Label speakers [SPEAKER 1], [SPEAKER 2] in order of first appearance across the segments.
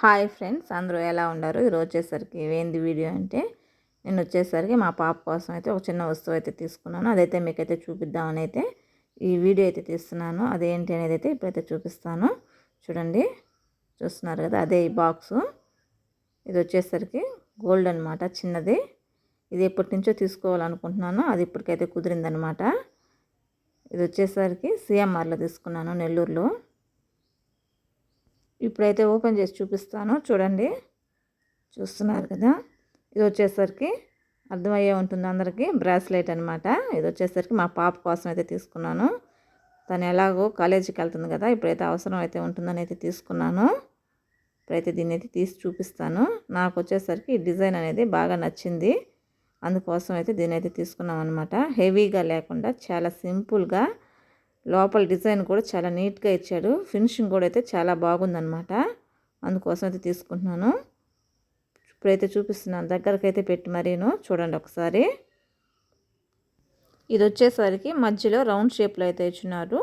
[SPEAKER 1] Hi friends అందరూ ఎలా ఉన్నారు? ఈరోజు వచ్చేసరికి ఏంది వీడియో అంటే నేను వచ్చేసరికి మా పాప కోసం అయితే ఒక చిన్న వస్తువు అయితే తీసుకున్నాను. అదైతే మీకైతే చూపిద్దామని అయితే ఈ వీడియో అయితే తీస్తున్నాను. అదేంటి అనేది అయితే ఇప్పుడైతే చూపిస్తాను. చూడండి చూస్తున్నారు కదా అదే ఈ బాక్సు. ఇది వచ్చేసరికి గోల్డ్ అనమాట చిన్నది. ఇది ఎప్పటి నుంచో తీసుకోవాలనుకుంటున్నాను. అది ఇప్పటికైతే కుదిరిందనమాట ఇది వచ్చేసరికి సిఎంఆర్లో తీసుకున్నాను నెల్లూరులో. ఇప్పుడైతే ఓపెన్ చేసి చూపిస్తాను. చూడండి. చూస్తున్నారు కదా? ఇది వచ్చేసరికి అర్థమయ్యే ఉంటుంది అందరికీ. బ్రాస్లెట్ అనమాట ఇది వచ్చేసరికి మా పాప కోసం అయితే తీసుకున్నాను. తను ఎలాగో కాలేజీకి వెళ్తుంది కదా? ఇప్పుడైతే అవసరం అయితే ఉంటుందని అయితే తీసుకున్నాను. ఇప్పుడైతే దీన్ని అయితే తీసి చూపిస్తాను. నాకు వచ్చేసరికి ఈ డిజైన్ అనేది బాగా నచ్చింది. అందుకోసం అయితే దీన్ని అయితే తీసుకున్నాం అనమాట హెవీగా లేకుండా చాలా సింపుల్గా లోపల డిజైన్ కూడా చాలా నీట్గా ఇచ్చాడు. ఫినిషింగ్ కూడా అయితే చాలా బాగుందనమాట అందుకోసం అయితే తీసుకుంటున్నాను. ఇప్పుడైతే చూపిస్తున్నాను. దగ్గరకైతే పెట్టి మరీను. చూడండి ఒకసారి. ఇది వచ్చేసరికి మధ్యలో రౌండ్ షేప్లో అయితే ఇచ్చినారు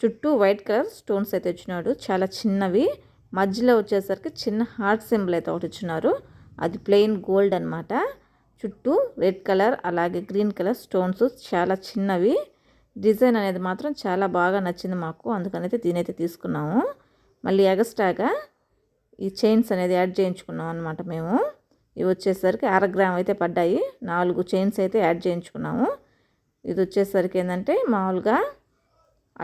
[SPEAKER 1] చుట్టూ వైట్ కలర్ స్టోన్స్ అయితే ఇచ్చినాడు. చాలా చిన్నవి. మధ్యలో వచ్చేసరికి చిన్న హార్ట్ సింబల్ అయితే ఒకటి ఇచ్చినారు. అది ప్లెయిన్ గోల్డ్ అనమాట చుట్టూ రెడ్ కలర్ అలాగే గ్రీన్ కలర్ స్టోన్స్ చాలా చిన్నవి. డిజైన్ అనేది మాత్రం చాలా బాగా నచ్చింది మాకు. అందుకనైతే దీని అయితే తీసుకున్నాము. మళ్ళీ ఎగస్ట్రాగా ఈ చైన్స్ అనేది యాడ్ చేయించుకున్నాం అనమాట మేము. ఇవి వచ్చేసరికి అర గ్రామ్ అయితే పడ్డాయి. నాలుగు చైన్స్ అయితే యాడ్ చేయించుకున్నాము. ఇది వచ్చేసరికి ఏంటంటే మామూలుగా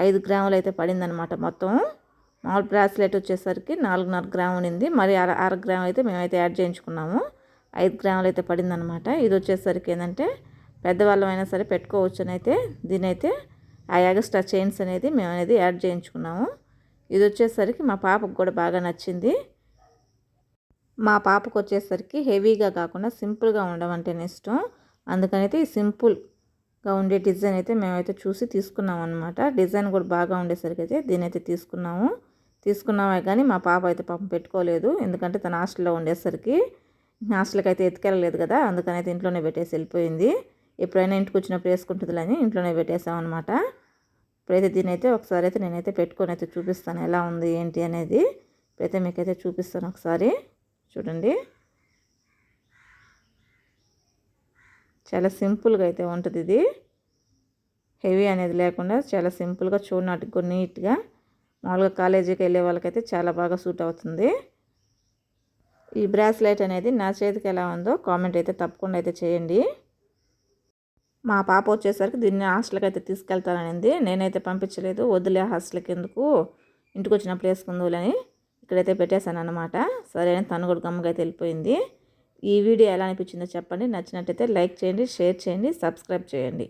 [SPEAKER 1] ఐదు గ్రాములు అయితే పడిందనమాట మొత్తం. మామూలు బ్రాస్లెట్ వచ్చేసరికి నాలుగున్నర గ్రాము ఉంది మరి అర అర గ్రామ్ అయితే మేమైతే యాడ్ చేయించుకున్నాము. ఐదు గ్రాములు అయితే పడిందనమాట ఇది వచ్చేసరికి ఏంటంటే పెద్దవాళ్ళమైనా సరే పెట్టుకోవచ్చు అని అయితే దీనైతే ఆ ఎగస్ట్రా చైన్స్ అనేది మేము అనేది యాడ్ చేయించుకున్నాము. ఇది వచ్చేసరికి మా పాపకు కూడా బాగా నచ్చింది. మా పాపకు వచ్చేసరికి హెవీగా కాకుండా సింపుల్గా ఉండడం అంటేనే ఇష్టం అందుకనైతే ఈ సింపుల్గా ఉండే డిజైన్ అయితే మేమైతే చూసి తీసుకున్నాం అనమాట డిజైన్ కూడా బాగా ఉండేసరికి అయితే దీని అయితే తీసుకున్నాము. తీసుకున్నామే కానీ మా పాప అయితే పాపం పెట్టుకోలేదు. ఎందుకంటే తన హాస్టల్లో ఉండేసరికి హాస్టల్కి అయితే ఎత్తుకెళ్ళలేదు కదా అందుకనైతే ఇంట్లోనే పెట్టేసి వెళ్ళిపోయింది. ఎప్పుడైనా ఇంటికి వచ్చినప్పుడు వేసుకుంటుందిలని ఇంట్లోనే పెట్టేసామన్నమాట. ఇప్పుడైతే దీని అయితే ఒకసారి అయితే నేనైతే పెట్టుకొని అయితే చూపిస్తాను ఎలా ఉంది ఏంటి అనేది. ఇప్పుడైతే మీకైతే చూపిస్తాను ఒకసారి. చూడండి. చాలా సింపుల్గా అయితే ఉంటుంది ఇది. హెవీ అనేది లేకుండా చాలా సింపుల్గా చూడనాటికి నీట్గా. మామూలుగా కాలేజీకి వెళ్ళే వాళ్ళకైతే చాలా బాగా సూట్ అవుతుంది. ఈ బ్రాస్లెట్ అనేది నా చేతికి ఎలా ఉందో కామెంట్ అయితే తప్పకుండా అయితే చేయండి. మా పాప వచ్చేసరికి దీన్ని హాస్టల్కి అయితే తీసుకెళ్తాననింది. నేనైతే పంపించలేదు. వదిలే హాస్టల్కి ఎందుకు ఇంటికి వచ్చినప్పుడు వేసుకుందులని ఇక్కడైతే పెట్టేశాను అనమాట సరే అని తను కూడా గమ్మగా అయితే వెళ్ళిపోయింది. ఈ వీడియో ఎలా అనిపించిందో చెప్పండి. నచ్చినట్టయితే లైక్ చేయండి షేర్ చేయండి సబ్స్క్రైబ్ చేయండి.